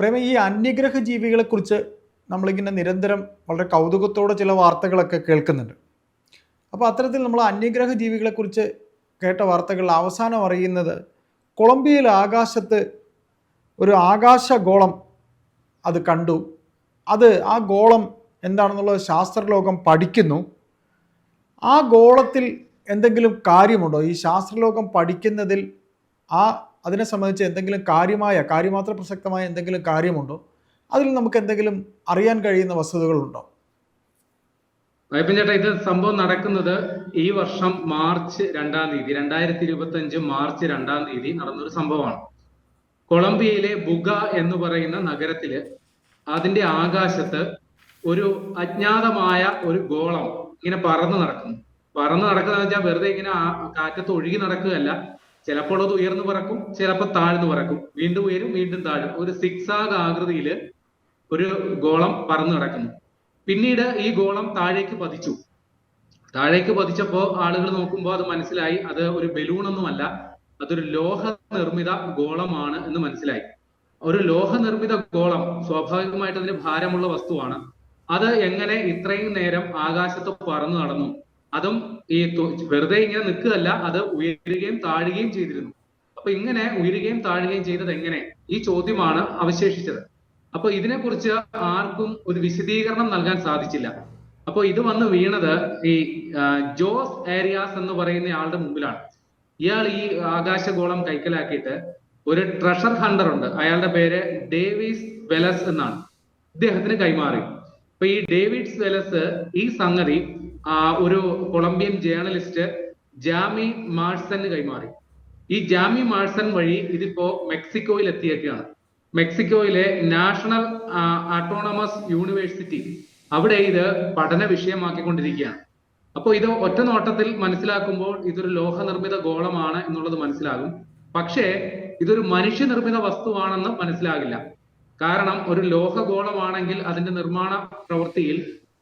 പ്രേമ ഈ അന്യഗ്രഹ ജീവികളെ കുറിച്ച് നമ്മളിങ്ങനെ നിരന്തരം വളരെ കൗതുകത്തോടെ ചില വാർത്തകളൊക്കെ കേൾക്കുന്നുണ്ട്. അപ്പോൾ അത്തരത്തിൽ നമ്മൾ അന്യഗ്രഹ ജീവികളെക്കുറിച്ച് കേട്ട വാർത്തകൾ അവസാനം അറിയുന്നത് കൊളംബിയയിൽ ആകാശത്ത് ഒരു ആകാശഗോളം അത് കണ്ടു. അത് ആ ഗോളം എന്താണെന്നുള്ളത് ശാസ്ത്രലോകം പഠിക്കുന്നു. ആ ഗോളത്തിൽ എന്തെങ്കിലും കാര്യമുണ്ടോ? ഈ ശാസ്ത്രലോകം പഠിക്കുന്നതിൽ ആ അതിനെ സംബന്ധിച്ച് എന്തെങ്കിലും കാര്യമായ കാര്യമാത്ര പ്രസക്തമായ എന്തെങ്കിലും കാര്യമുണ്ടോ? അതിൽ നമുക്ക് എന്തെങ്കിലും അറിയാൻ കഴിയുന്ന വസ്തുതകളുണ്ടോ? വൈപ്പൻ ചേട്ടാ ഇത് സംഭവം നടക്കുന്നത് ഈ വർഷം മാർച്ച് രണ്ടാം തീയതി രണ്ടായിരത്തി ഇരുപത്തി അഞ്ച് മാർച്ച് രണ്ടാം തീയതി നടന്നൊരു സംഭവമാണ്. കൊളംബിയയിലെ ബുഗ എന്ന് പറയുന്ന നഗരത്തിൽ അതിന്റെ ആകാശത്ത് ഒരു അജ്ഞാതമായ ഒരു ഗോളം ഇങ്ങനെ പറന്ന് നടക്കുന്നു. പറന്ന് നടക്കുന്നത് വെച്ചാൽ വെറുതെ ഇങ്ങനെ കാറ്റത്ത് ഒഴുകി നടക്കുകയല്ല. ചിലപ്പോൾ അത് ഉയർന്നു പറക്കും ചിലപ്പോൾ താഴ്ന്നു പറക്കും. വീണ്ടും ഉയരും വീണ്ടും താഴും. ഒരു സിക്സാഗ് ആകൃതിയിൽ ഒരു ഗോളം പറന്നു കിടക്കുന്നു. പിന്നീട് ഈ ഗോളം താഴേക്ക് പതിച്ചു. താഴേക്ക് പതിച്ചപ്പോൾ ആളുകൾ നോക്കുമ്പോൾ അത് മനസ്സിലായി. അത് ഒരു ബലൂൺ ഒന്നുമല്ല. അതൊരു ലോഹ നിർമ്മിത ഗോളമാണ് എന്ന് മനസ്സിലായി. ഒരു ലോഹ നിർമ്മിത ഗോളം സ്വാഭാവികമായിട്ട് അതിന് ഭാരമുള്ള വസ്തുവാണ്. അത് എങ്ങനെ ഇത്രയും നേരം ആകാശത്ത് പറന്നു നടന്നു? അതും ഈ വെറുതെ ഇങ്ങനെ നിൽക്കുകയല്ല അത് ഉയരുകയും താഴുകയും ചെയ്തിരുന്നു. അപ്പൊ ഇങ്ങനെ ഉയരുകയും താഴുകയും ചെയ്തത് എങ്ങനെ? ഈ ചോദ്യമാണ് അവശേഷിച്ചത്. അപ്പൊ ഇതിനെക്കുറിച്ച് ആർക്കും ഒരു വിശദീകരണം നൽകാൻ സാധിച്ചില്ല. അപ്പൊ ഇത് വന്ന് വീണത് ഈ ജോസ് ഏരിയാസ് എന്ന് പറയുന്ന ആളുടെ മുമ്പിലാണ്. ഇയാൾ ഈ ആകാശഗോളം കൈക്കലാക്കിയിട്ട് ഒരു ട്രഷർ ഹണ്ടർ ഉണ്ട്. അയാളുടെ പേര് ഡേവിസ് വെലസ് എന്നാണ്. ഇദ്ദേഹത്തിന് കൈമാറി. അപ്പൊ ഈ ഡേവിഡ്സ് വെലസ് ഈ സംഗതി ഒരു കൊളംബിയൻ ജേർണലിസ്റ്റ് ജാമി മാഴ്സന് കൈമാറി. ഈ ജാമി മാഴ്സൺ വഴി ഇതിപ്പോ മെക്സിക്കോയിൽ എത്തിയേക്കാണ് മെക്സിക്കോയിലെ നാഷണൽ ആട്ടോണമസ് യൂണിവേഴ്സിറ്റി അവിടെ ഇത് പഠന വിഷയമാക്കിക്കൊണ്ടിരിക്കുകയാണ്. അപ്പോൾ ഇത് ഒറ്റ നോട്ടത്തിൽ മനസ്സിലാക്കുമ്പോൾ ഇതൊരു ലോഹനിർമ്മിത ഗോളമാണ് എന്നുള്ളത് മനസ്സിലാകും. പക്ഷേ ഇതൊരു മനുഷ്യനിർമ്മിത വസ്തുവാണെന്ന് മനസ്സിലാകില്ല. കാരണം ഒരു ലോഹഗോളമാണെങ്കിൽ അതിന്റെ നിർമ്മാണ പ്രവൃത്തിയിൽ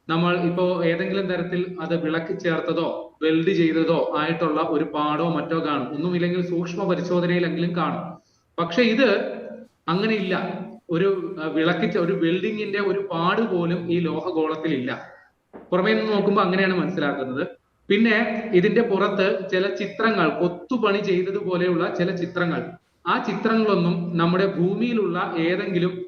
നമ്മൾ ഇപ്പോ ഏതെങ്കിലും തരത്തിൽ അത് വിളക്ക് ചേർത്തതോ വെൽഡ് ചെയ്തതോ ആയിട്ടുള്ള ഒരു പാടോ മറ്റോ കാണും. ഒന്നുമില്ലെങ്കിൽ സൂക്ഷ്മ പരിശോധനയിലെങ്കിലും കാണും. പക്ഷെ ഇത് അങ്ങനെയില്ല. ഒരു വിളക്ക് ഒരു വെൽഡിങ്ങിന്റെ ഒരു പാട് പോലും ഈ ലോഹഗോളത്തിൽ ഇല്ല പുറമേ നിന്ന് നോക്കുമ്പോൾ അങ്ങനെയാണ് മനസ്സിലാക്കുന്നത്. പിന്നെ ഇതിന്റെ പുറത്ത് ചില ചിത്രങ്ങൾ കൊത്തുപണി ചെയ്തതുപോലെയുള്ള ചില ചിത്രങ്ങൾ. ആ ചിത്രങ്ങളൊന്നും നമ്മുടെ ഭൂമിയിലുള്ള ഏതെങ്കിലും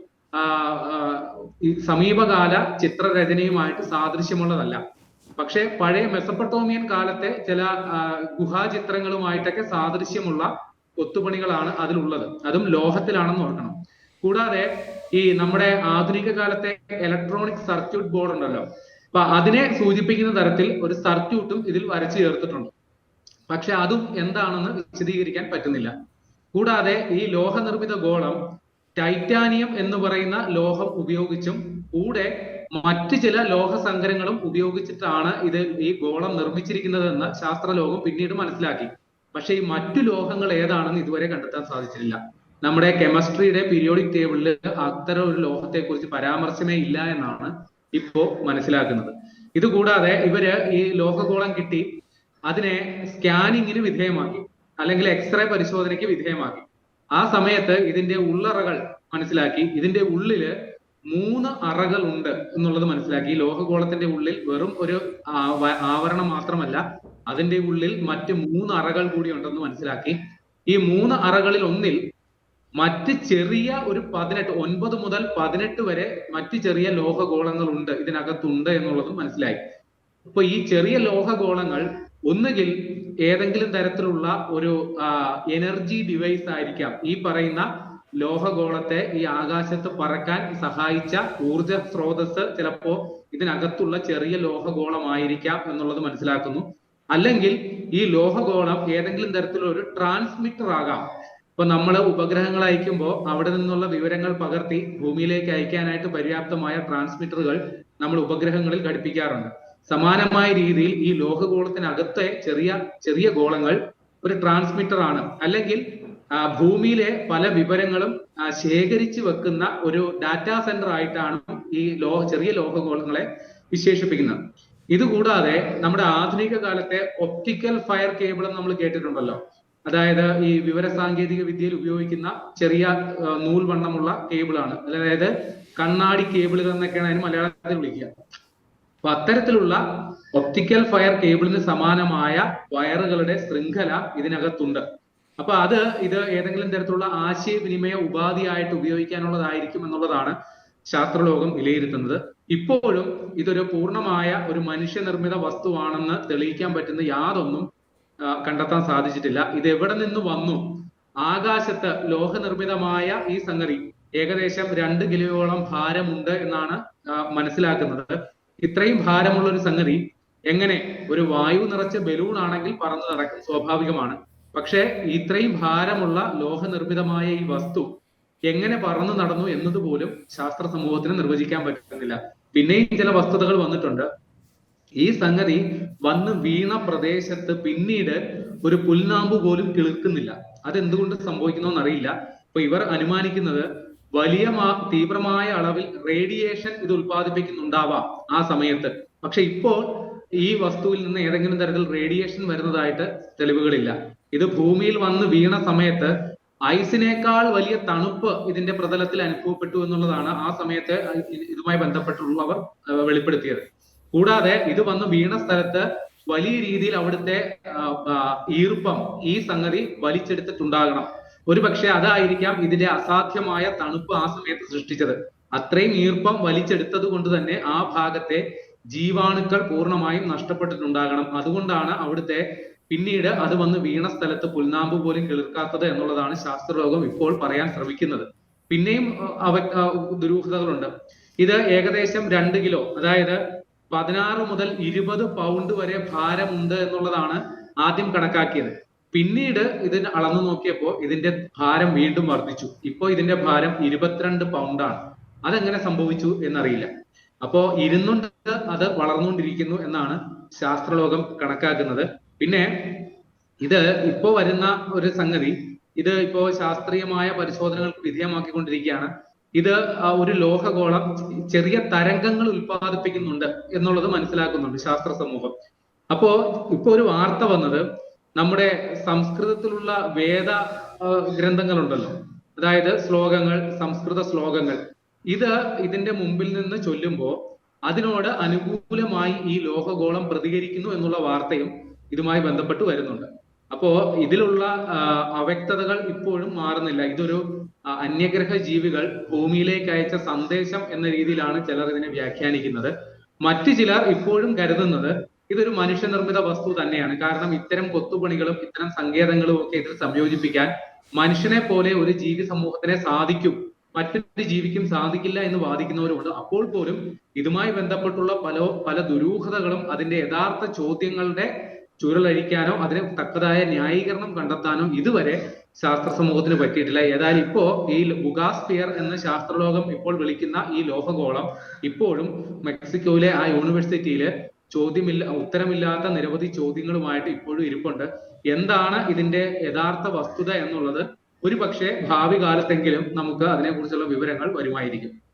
ഈ സമീപകാല ചിത്രരചനയുമായിട്ട് സാദൃശ്യമുള്ളതല്ല. പക്ഷേ പഴയ മെസപ്പട്ടോമിയൻ കാലത്തെ ചില ഗുഹാചിത്രങ്ങളുമായിട്ടൊക്കെ സാദൃശ്യമുള്ള കൊത്തുപണികളാണ് അതിലുള്ളത്. അതും ലോഹത്തിലാണെന്ന് ഓർക്കണം. കൂടാതെ ഈ നമ്മുടെ ആധുനിക കാലത്തെ ഇലക്ട്രോണിക് സർക്യൂട്ട് ബോർഡ് ഉണ്ടല്ലോ. അപ്പൊ അതിനെ സൂചിപ്പിക്കുന്ന തരത്തിൽ ഒരു സർക്യൂട്ടും ഇതിൽ വരച്ചു ചേർത്തിട്ടുണ്ട്. പക്ഷെ അതും എന്താണെന്ന് വിശദീകരിക്കാൻ പറ്റുന്നില്ല. കൂടാതെ ഈ ലോഹനിർമ്മിത ഗോളം ടൈറ്റാനിയം എന്ന് പറയുന്ന ലോഹം ഉപയോഗിച്ചും കൂടെ മറ്റ് ചില ലോഹ സങ്കരങ്ങളും ഉപയോഗിച്ചിട്ടാണ് ഇത് ഈ ഗോളം നിർമ്മിച്ചിരിക്കുന്നത് എന്ന് ശാസ്ത്രലോകം പിന്നീട് മനസ്സിലാക്കി. പക്ഷെ ഈ മറ്റു ലോഹങ്ങൾ ഏതാണെന്ന് ഇതുവരെ കണ്ടെത്താൻ സാധിച്ചിട്ടില്ല. നമ്മുടെ കെമിസ്ട്രിയുടെ പീരിയോഡിക് ടേബിളിൽ അത്തരം ഒരു ലോഹത്തെ കുറിച്ച് പരാമർശമേ ഇല്ല എന്നാണ് ഇപ്പോ മനസ്സിലാക്കുന്നത്. ഇതുകൂടാതെ ഇവർ ഈ ലോഹഗോളം കിട്ടി അതിനെ സ്കാനിങ്ങിന് വിധേയമാക്കി അല്ലെങ്കിൽ എക്സ്റേ പരിശോധനയ്ക്ക് വിധേയമാക്കി. ആ സമയത്ത് ഇതിന്റെ ഉള്ളറകൾ മനസ്സിലാക്കി ഇതിന്റെ ഉള്ളിൽ മൂന്ന് അറകൾ ഉണ്ട് എന്നുള്ളത് മനസ്സിലാക്കി. ലോഹഗോളത്തിന്റെ ഉള്ളിൽ വെറും ഒരു ആവരണം മാത്രമല്ല അതിന്റെ ഉള്ളിൽ മറ്റ് മൂന്ന് അറകൾ കൂടി ഉണ്ടെന്ന് മനസ്സിലാക്കി. ഈ മൂന്ന് അറകളിൽ ഒന്നിൽ മറ്റ് ചെറിയ ഒരു പതിനെട്ട് ഒൻപത് മുതൽ പതിനെട്ട് വരെ മറ്റ് ചെറിയ ലോഹഗോളങ്ങൾ ഉണ്ട് ഇതിനകത്തുണ്ട് എന്നുള്ളത് മനസ്സിലായി. അപ്പൊ ഈ ചെറിയ ലോഹഗോളങ്ങൾ ഒന്നുകിൽ ഏതെങ്കിലും തരത്തിലുള്ള ഒരു എനർജി ഡിവൈസ് ആയിരിക്കാം ഈ പറയുന്ന ലോഹഗോളത്തെ ഈ ആകാശത്ത് പറക്കാൻ സഹായിച്ച ഊർജ സ്രോതസ് ചിലപ്പോ ഇതിനകത്തുള്ള ചെറിയ ലോഹഗോളമായിരിക്കാം എന്നുള്ളത് മനസ്സിലാക്കുന്നു. അല്ലെങ്കിൽ ഈ ലോഹഗോളം ഏതെങ്കിലും തരത്തിലുള്ള ഒരു ട്രാൻസ്മിറ്റർ ആകാം. ഇപ്പൊ നമ്മൾ ഉപഗ്രഹങ്ങൾ അയക്കുമ്പോൾ അവിടെ നിന്നുള്ള വിവരങ്ങൾ പകർത്തി ഭൂമിയിലേക്ക് അയക്കാനായിട്ട് പര്യാപ്തമായ ട്രാൻസ്മിറ്ററുകൾ നമ്മൾ ഉപഗ്രഹങ്ങളിൽ ഘടിപ്പിക്കാറുണ്ട്. സമാനമായ രീതിയിൽ ഈ ലോഹഗോളത്തിനകത്തെ ചെറിയ ചെറിയ ഗോളങ്ങൾ ഒരു ട്രാൻസ്മിറ്റർ ആണ്. അല്ലെങ്കിൽ ഭൂമിയിലെ പല വിവരങ്ങളും ശേഖരിച്ച് വെക്കുന്ന ഒരു ഡാറ്റാ സെന്റർ ആയിട്ടാണ് ഈ ലോഹ ചെറിയ ലോഹഗോളങ്ങളെ വിശേഷിപ്പിക്കുന്നത്. ഇതുകൂടാതെ നമ്മുടെ ആധുനിക കാലത്തെ ഒപ്റ്റിക്കൽ ഫയർ കേബിൾ നമ്മൾ കേട്ടിട്ടുണ്ടല്ലോ. അതായത് ഈ വിവര സാങ്കേതിക വിദ്യയിൽ ഉപയോഗിക്കുന്ന ചെറിയ നൂൽ വണ്ണമുള്ള കേബിളാണ് അതായത് കണ്ണാടി കേബിളുകൾ എന്നൊക്കെയാണ് അതിന് മലയാളത്തിൽ വിളിക്കുക. അപ്പൊ അത്തരത്തിലുള്ള ഒപ്റ്റിക്കൽ ഫയർ കേബിളിന് സമാനമായ വയറുകളുടെ ശൃംഖല ഇതിനകത്തുണ്ട്. അപ്പൊ അത് ഇത് ഏതെങ്കിലും തരത്തിലുള്ള ആശയവിനിമയ ഉപാധിയായിട്ട് ഉപയോഗിക്കാനുള്ളതായിരിക്കും എന്നുള്ളതാണ് ശാസ്ത്രലോകം വിലയിരുത്തുന്നത്. ഇപ്പോഴും ഇതൊരു പൂർണമായ ഒരു മനുഷ്യനിർമ്മിത വസ്തുവാണെന്ന് തെളിയിക്കാൻ പറ്റുന്ന യാതൊന്നും കണ്ടെത്താൻ സാധിച്ചിട്ടില്ല. ഇത് എവിടെ നിന്ന് വന്നു? ആകാശത്ത് ലോഹനിർമ്മിതമായ ഈ സംഗതി ഏകദേശം രണ്ട് കിലോയോളം ഭാരമുണ്ട് എന്നാണ് മനസ്സിലാക്കുന്നത്. ഇത്രയും ഭാരമുള്ള ഒരു സംഗതി എങ്ങനെ ഒരു വായു നിറച്ച ബലൂൺ ആണെങ്കിൽ പറന്നു നടക്കും സ്വാഭാവികമാണ്. പക്ഷേ ഇത്രയും ഭാരമുള്ള ലോഹനിർമ്മിതമായ ഈ വസ്തു എങ്ങനെ പറന്നു നടന്നു എന്നതുപോലും ശാസ്ത്ര സമൂഹത്തിന് നിർവചിക്കാൻ പറ്റുന്നില്ല. പിന്നെയും ചില വസ്തുതകൾ വന്നിട്ടുണ്ട്. ഈ സംഗതി വന്ന് വീണ പ്രദേശത്ത് പിന്നീട് ഒരു പുൽനാമ്പ് പോലും കിളിർക്കുന്നില്ല അതെന്തുകൊണ്ട് സംഭവിക്കുന്നു എന്നറിയില്ല അപ്പൊ ഇവർ അനുമാനിക്കുന്നത് വലിയ തീവ്രമായ അളവിൽ റേഡിയേഷൻ ഇത് ഉത്പാദിപ്പിക്കുന്നുണ്ടാവാം ആ സമയത്ത്. പക്ഷെ ഇപ്പോൾ ഈ വസ്തുവിൽ നിന്ന് ഏതെങ്കിലും തരത്തിൽ റേഡിയേഷൻ വരുന്നതായിട്ട് തെളിവുകളില്ല. ഇത് ഭൂമിയിൽ വന്ന് വീണ സമയത്ത് ഐസിനേക്കാൾ വലിയ തണുപ്പ് ഇതിന്റെ പ്രതലത്തിൽ അനുഭവപ്പെട്ടു എന്നുള്ളതാണ് ആ സമയത്ത് ഇതുമായി ബന്ധപ്പെട്ടുള്ളവർ വെളിപ്പെടുത്തിയത്. കൂടാതെ ഇത് വന്ന് വീണ സ്ഥലത്ത് വലിയ രീതിയിൽ അവിടുത്തെ ഈർപ്പം ഈ സംഗതി വലിച്ചെടുത്തിട്ടുണ്ടാകണം. ഒരു പക്ഷെ അതായിരിക്കാം ഇതിന്റെ അസാധ്യമായ തണുപ്പ് ആ സമയത്ത് സൃഷ്ടിച്ചത്. അത്രയും ഈർപ്പം വലിച്ചെടുത്തത് കൊണ്ട് തന്നെ ആ ഭാഗത്തെ ജീവാണുക്കൾ പൂർണമായും നഷ്ടപ്പെട്ടിട്ടുണ്ടാകണം. അതുകൊണ്ടാണ് അവിടുത്തെ പിന്നീട് അത് വന്ന് വീണ സ്ഥലത്ത് പുൽനാമ്പ് പോലും കിളിർക്കാത്തത് എന്നുള്ളതാണ് ശാസ്ത്രലോകം ഇപ്പോൾ പറയാൻ ശ്രമിക്കുന്നത്. പിന്നെയും അവ ദുരൂഹതകളുണ്ട്. ഇത് ഏകദേശം രണ്ട് കിലോ അതായത് പതിനാറ് മുതൽ ഇരുപത് പൗണ്ട് വരെ ഭാരമുണ്ട് എന്നുള്ളതാണ് ആദ്യം കണക്കാക്കിയത്. പിന്നീട് ഇതിന് അളന്നു നോക്കിയപ്പോൾ ഇതിന്റെ ഭാരം വീണ്ടും വർദ്ധിച്ചു. ഇപ്പോ ഇതിന്റെ ഭാരം ഇരുപത്തിരണ്ട് പൗണ്ടാണ് അതെങ്ങനെ സംഭവിച്ചു എന്നറിയില്ല. അപ്പോ ഇരുന്നുണ്ട് അത് വളർന്നുകൊണ്ടിരിക്കുന്നു എന്നാണ് ശാസ്ത്രലോകം കണക്കാക്കുന്നത്. പിന്നെ ഇത് ഇപ്പോ വരുന്ന ഒരു സംഗതി ഇത് ഇപ്പോ ശാസ്ത്രീയമായ പരിശോധനകൾക്ക് വിധേയമാക്കിക്കൊണ്ടിരിക്കുകയാണ്. ഇത് ഒരു ലോഹഗോളം ചെറിയ തരംഗങ്ങൾ ഉൽപ്പാദിപ്പിക്കുന്നുണ്ട് എന്നുള്ളത് മനസ്സിലാക്കുന്നുണ്ട് ശാസ്ത്ര സമൂഹം. അപ്പോ ഇപ്പോ ഒരു വാർത്ത വന്നത് നമ്മുടെ സംസ്കൃതത്തിലുള്ള വേദ ഗ്രന്ഥങ്ങളുണ്ടല്ലോ. അതായത് ശ്ലോകങ്ങൾ സംസ്കൃത ശ്ലോകങ്ങൾ. ഇത് ഇതിന്റെ മുമ്പിൽ നിന്ന് ചൊല്ലുമ്പോൾ അതിനോട് അനുകൂലമായി ഈ ലോകഗോളം പ്രതികരിക്കുന്നു എന്നുള്ള വാർത്തയും ഇതുമായി ബന്ധപ്പെട്ട് വരുന്നുണ്ട്. അപ്പോ ഇതിലുള്ള അവ്യക്തതകൾ ഇപ്പോഴും മാറുന്നില്ല. ഇതൊരു അന്യഗ്രഹ ജീവികൾ ഭൂമിയിലേക്ക് അയച്ച സന്ദേശം എന്ന രീതിയിലാണ് ചിലർ ഇതിനെ വ്യാഖ്യാനിക്കുന്നത്. മറ്റു ചിലർ ഇപ്പോഴും കരുതുന്നത് ഇതൊരു മനുഷ്യനിർമ്മിത വസ്തു തന്നെയാണ്. കാരണം ഇത്തരം കൊത്തുപണികളും ഇത്തരം സങ്കേതങ്ങളും ഒക്കെ ഇതിൽ സംയോജിപ്പിക്കാൻ മനുഷ്യനെ പോലെ ഒരു ജീവി സമൂഹത്തിനെ സാധിക്കും. മറ്റൊരു ജീവിക്കും സാധിക്കില്ല എന്ന് വാദിക്കുന്നവരുണ്ട്. അപ്പോൾ പോലും ഇതുമായി ബന്ധപ്പെട്ടുള്ള പല പല ദുരൂഹതകളും അതിന്റെ യഥാർത്ഥ ചോദ്യങ്ങളുടെ ചുരുളഴിക്കാനോ അതിന് തക്കതായ ന്യായീകരണം കണ്ടെത്താനോ ഇതുവരെ ശാസ്ത്ര സമൂഹത്തിന് പറ്റിയിട്ടില്ല. ഏതായാലും ഇപ്പോ ഈ ബുഗാസ്പിയർ എന്ന ശാസ്ത്രലോകം ഇപ്പോൾ വിളിക്കുന്ന ഈ ലോഹഗോളം ഇപ്പോഴും മെക്സിക്കോയിലെ ആ യൂണിവേഴ്സിറ്റിയിൽ ചോദ്യമില്ല ഉത്തരമില്ലാത്ത നിരവധി ചോദ്യങ്ങളുമായിട്ട് ഇപ്പോഴും ഇരിപ്പുണ്ട്. എന്താണ് ഇതിന്റെ യഥാർത്ഥ വസ്തുത എന്നുള്ളത്? ഒരു പക്ഷേ ഭാവി കാലത്തെങ്കിലും നമുക്ക് അതിനെക്കുറിച്ചുള്ള വിവരങ്ങൾ വരുമായിരിക്കും.